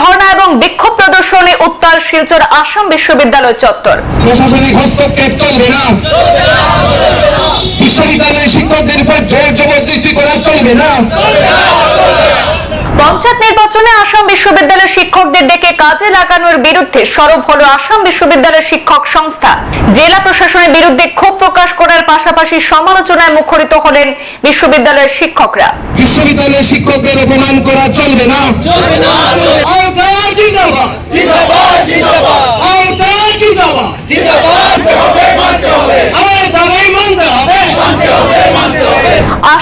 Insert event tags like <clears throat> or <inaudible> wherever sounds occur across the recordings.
ধর্ণা এবং বিক্ষোভ প্রদর্শনে উত্তাল শিলচর আসাম বিশ্ববিদ্যালয় চত্বর। প্রশাসনিক হস্তক্ষেপ চলবে না। বিশ্ববিদ্যালয়ের শিক্ষকদের উপর জোর জবরদস্তি করা চলবে না। পঞ্চায়েত নির্বাচনে আসাম বিশ্ববিদ্যালয়ের শিক্ষকদের ডেকে কাজে লাগানোর বিরুদ্ধে সরব হলো আসাম বিশ্ববিদ্যালয়ের শিক্ষক সংস্থা। জেলা প্রশাসনের বিরুদ্ধে ক্ষোভ প্রকাশ করার পাশাপাশি সমালোচনায় মুখরিত হলেন বিশ্ববিদ্যালয়ের শিক্ষকরা। বিশ্ববিদ্যালয়ের শিক্ষকদের অপমান করা চলবে না।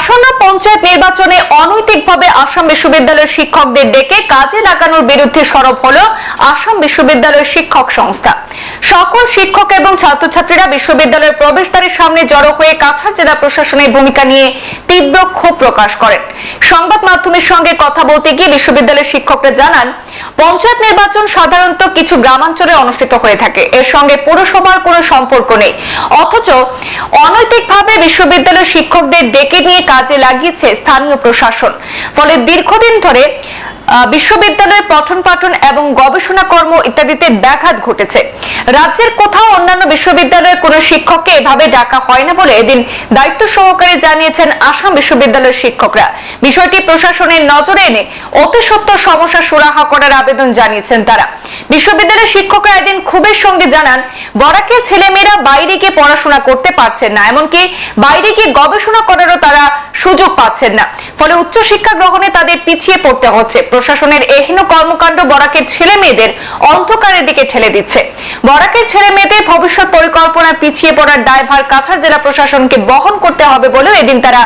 আসন্ন পঞ্চায়েত নির্বাচনে অনৈতিকভাবে আসাম বিশ্ববিদ্যালয়ের শিক্ষকদের ডেকে কাজে লাগানোর বিরুদ্ধে সরব হলো আসাম বিশ্ববিদ্যালয়ের শিক্ষক সংস্থা। সকল শিক্ষক এবং ছাত্রছাত্রীরা বিশ্ববিদ্যালয়ের প্রবেশদ্বারের সামনে জড়ো হয়ে কাছাড় জেলা প্রশাসনের ভূমিকা নিয়ে তীব্র ক্ষোভ প্রকাশ করেন। সংবাদ মাধ্যমের সঙ্গে কথা বলতে গিয়ে বিশ্ববিদ্যালয়ের শিক্ষকরা জানান, পঞ্চায়েত নির্বাচন সাধারণত কিছু গ্রামাঞ্চলে অনুষ্ঠিত হয়ে থাকে। এর সঙ্গে পুরসভার কোনো সম্পর্ক নেই। অথচ অনৈতিকভাবে বিশ্ববিদ্যালয়ের শিক্ষকদের ডেকে নিয়ে কাজে লাগিয়েছে স্থানীয় প্রশাসন। ফলে দীর্ঘদিন ধরে বিশ্ববিদ্যালয়ের পঠন পাঠন এবং গবেষণা কর্ম ইত্যাদিতে ব্যাঘাত ঘটেছে। রাজ্যের কোথাও অন্যান্য বিশ্ববিদ্যালয়ের কোনো শিক্ষককে এভাবে ডাকা হয় না বলে এদিন দায়িত্ব সহকারে জানিয়েছেন আসাম বিশ্ববিদ্যালয়ের শিক্ষকরা। বিষয়টি প্রশাসনের নজরে এনে অতি সত্ত্বর সমস্যা সুরাহা করার আবেদন জানিয়েছেন তারা। বিশ্ববিদ্যালয়ের শিক্ষকরা এদিন ক্ষোভের সঙ্গে জানান, বরাকের ছেলেমেয়েরা বাইরে গিয়ে পড়াশোনা করতে পারছেন না, এমনকি বাইরে গিয়ে গবেষণা করারও তারা সুযোগ পাচ্ছেন না। ফলে উচ্চশিক্ষা গ্রহণে তাদের পিছিয়ে পড়তে হচ্ছে। প্রশাসনের এহেন কর্মকাণ্ড বরাকের ছেলে মেয়েদের অন্ধকারের দিকে ঠেলে দিচ্ছে। বরাকের ছেলে মেয়েদের ভবিষ্যৎ পরিকল্পনা পিছিয়ে পড়ার দায়ভার কাছাড় জেলা প্রশাসনকে বহন করতে হবে বলেও এদিন তারা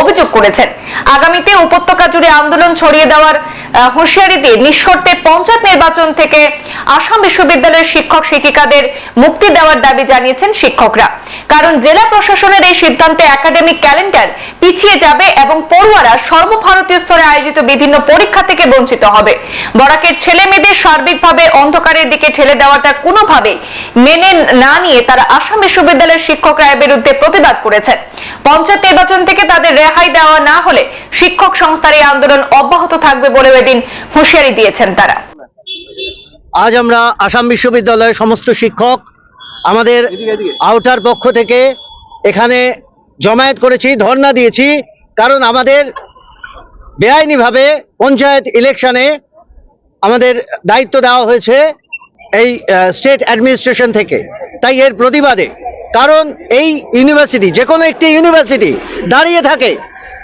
অভিযোগ করেছেন। আগামীতে উপত্যকা জুড়ে আন্দোলন ছড়িয়ে দেওয়ার হুঁশিয়ারি দিয়ে নিঃশর্তে পঞ্চায়েত নির্বাচন থেকে আসাম বিশ্ববিদ্যালয়ের শিক্ষক শিক্ষিকাদের মুক্তি দেওয়ার দাবি জানিয়েছেন শিক্ষকরা। কারণ জেলা প্রশাসনের এই সিদ্ধান্তে একাডেমিক ক্যালেন্ডার পিছিয়ে যাবে এবং পড়ুয়ারা সর্বভারতীয় স্তরে আয়োজিত বিভিন্ন পরীক্ষা থেকে বঞ্চিত হবে। বরাকের ছেলে মেয়েদের সার্বিকভাবে অন্ধকারের দিকে ঠেলে দেওয়াটা কোনোভাবেই মেনে না নিয়ে তারা আসাম বিশ্ববিদ্যালয়ের শিক্ষকরা এর বিরুদ্ধে প্রতিবাদ করেছেন। পঞ্চায়েত নির্বাচন থেকে তাদের রেহাই দেওয়া না হলে শিক্ষক সংস্থার এই আন্দোলন অব্যাহত থাকবে বলে এদিন হুঁশিয়ারি দিয়েছেন তারা। আজ আমরা আসাম বিশ্ববিদ্যালয়ের সমস্ত শিক্ষক আমাদের আউটার পক্ষ থেকে এখানে জমায়েত করেছি ধর্ণা দিয়েছি কারণ আমাদের বেআইনিভাবে পঞ্চায়েত ইলেকশনে আমাদের দায়িত্ব দেওয়া হয়েছে এই স্টেট অ্যাডমিনিস্ট্রেশন থেকে। তাই এর প্রতিবাদে কারণ এই ইউনিভার্সিটি যে কোনো একটি ইউনিভার্সিটি দাঁড়িয়ে থাকে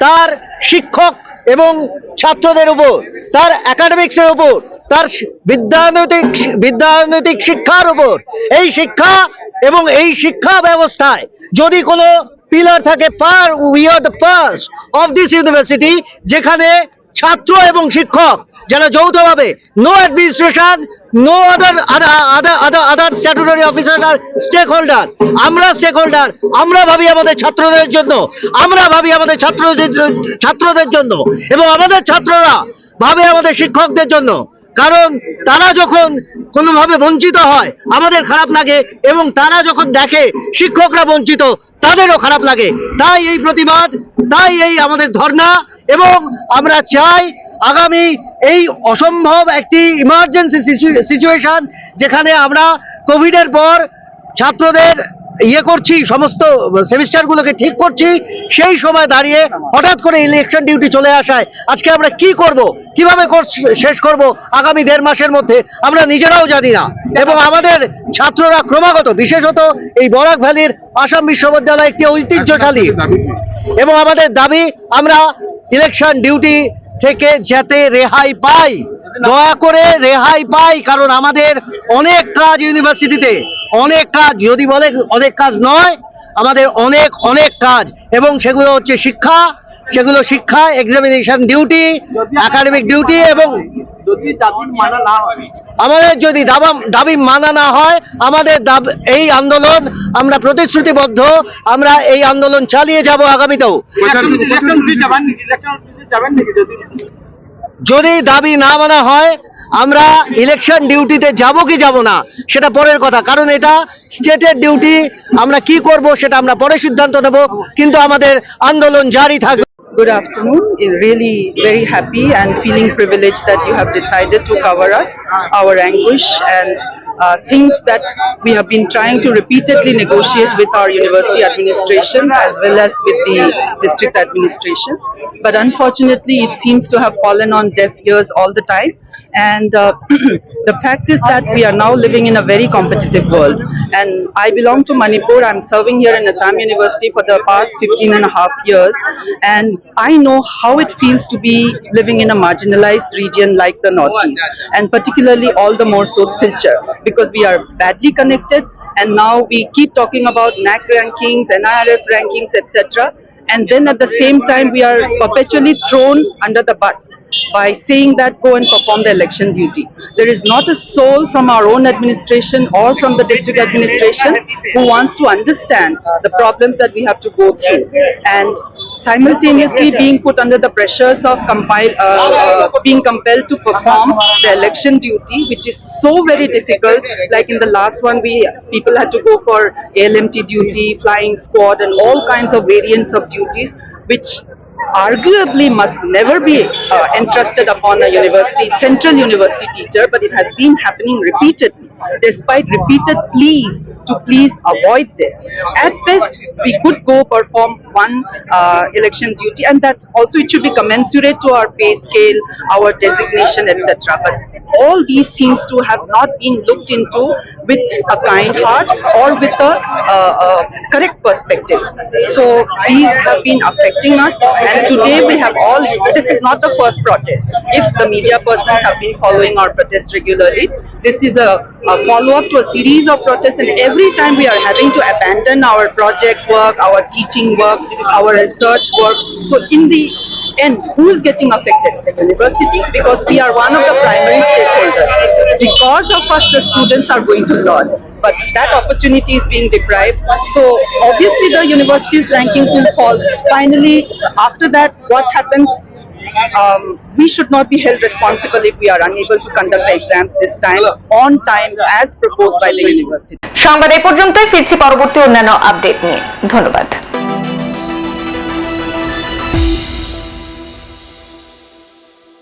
তার শিক্ষক এবং ছাত্রদের উপর তার একাডেমিক্সের উপর তার বিদ্যানৈতিক বিদ্যানৈতিক শিক্ষার উপর। এই শিক্ষা এবং এই শিক্ষা ব্যবস্থায় যদি কোনো পিলার থাকে per we are the parts of this university যেখানে ছাত্র এবং শিক্ষক যারা যৌথভাবে no administration no other other other statutory officer আর স্টেক হোল্ডার আমরা স্টেক হোল্ডার আমরা ভাবি আমাদের ছাত্রদের জন্য, আমরা ভাবি আমাদের ছাত্রদের ছাত্রদের জন্য এবং আমাদের ছাত্ররা ভাবে আমাদের শিক্ষকদের জন্য। কারণ তারা যখন কোনোভাবে বঞ্চিত হয়, আমাদের খারাপ লাগে এবং তারা যখন দেখে শিক্ষকরা বঞ্চিত, তাদেরও খারাপ লাগে। তাই এই প্রতিবাদ, তাই এই আমাদের ধর্ণা এবং আমরা চাই আগামী এই অসম্ভব একটি ইমার্জেন্সি সিচুয়েশন যেখানে আমরা কোভিডের পর ছাত্রদের ইয়ে করছি, সমস্ত সেমিস্টারগুলোকে ঠিক করছি, সেই সময় দাঁড়িয়ে হঠাৎ করে ইলেকশন ডিউটি চলে আসায়। আজকে আমরা কি করব? কীভাবে শেষ করব? আগামী দেড় মাসের মধ্যে আমরা নিজেরাও জানি না। এবং আমাদের ছাত্ররা ক্রমাগত, বিশেষত এই বরাক ভ্যালির আসাম বিশ্ববিদ্যালয় একটি ঐতিহ্যশালী। এবং আমাদের দাবি, আমরা ইলেকশন ডিউটি থেকে যাতে রেহাই পাই, দয়া করে রেহাই পাই, কারণ আমাদের অনেক কাজ ইউনিভার্সিটিতে অনেক কাজ যদি বলে অনেক কাজ নয় আমাদের অনেক অনেক কাজ। এবং সেগুলো হচ্ছে শিক্ষা সেগুলো শিক্ষা এক্সামিনেশন ডিউটি একাডেমিক ডিউটি এবং আমাদের যদি দাবা দাবি মানা না হয় আমাদের দাব- এই আন্দোলন আমরা প্রতিশ্রুতিবদ্ধ আমরা এই আন্দোলন চালিয়ে যাব আগামীতেও। যদি দাবি না মানা হয় আমরা ইলেকশন ডিউটিতে যাব কি যাব না সেটা পরের কথা কারণ এটা স্টেটের ডিউটি আমরা কি করব সেটা আমরা পরে সিদ্ধান্ত নেব কিন্তু আমাদের আন্দোলন জারি থাকবে Good afternoon. Eh, Really very happy and feeling privileged that you have decided to cover us, our anguish and uh, things that we have been trying to repeatedly negotiate with our university administration as well as with the district administration. But unfortunately, it seems to have fallen on deaf ears all the time. And uh, <clears throat> the fact is that we are now living in a very competitive world. And I belong to Manipur. I'm serving here in Assam University for the past 15 and a half years. And I know how it feels to be living in a marginalized region like the Northeast. And particularly all the more so Silchar. Because we are badly connected. And now we keep talking about NAC rankings, NIRF rankings, etc. And then at the same time, we are perpetually thrown under the bus by saying that go and perform the election duty. There is not a soul from our own administration or from the district administration who wants to understand the problems that we have to go through. And simultaneously being put under the pressures of compile, uh, uh, being compelled to perform the election duty, which is so very difficult. Like in the last one, we people had to go for ALMT duty, flying squad, and all kinds of variants of duties, which arguably must never be uh, entrusted upon a university, central university teacher, but it has been happening repeatedly, despite repeated pleas to please avoid this. At best, we could go perform one uh, election duty, and that also it should be commensurate to our pay scale, our designation, etc. But all these seems to have not been looked into with a kind heart or with a uh, uh, correct perspective. So these have been affecting us, and today we have all. This is not the first protest. If the media persons have been following our protests regularly, this is a, a follow-up to a series of protests, and every time we are having to abandon our project work, our teaching work, our research work. So in the end, who is getting affected? The university, because we are one of the primary stakeholders. Because of us, the students are going to learn. But that opportunity is being deprived. So obviously the university's rankings will fall. Finally, after that, what happens? Um, we should not be held responsible if we are unable to conduct the exams this time on time as proposed by the university. সংবাদ এই পর্যন্তই ফিরছি পরবর্তী অন্যান্য update নিয়ে ধন্যবাদ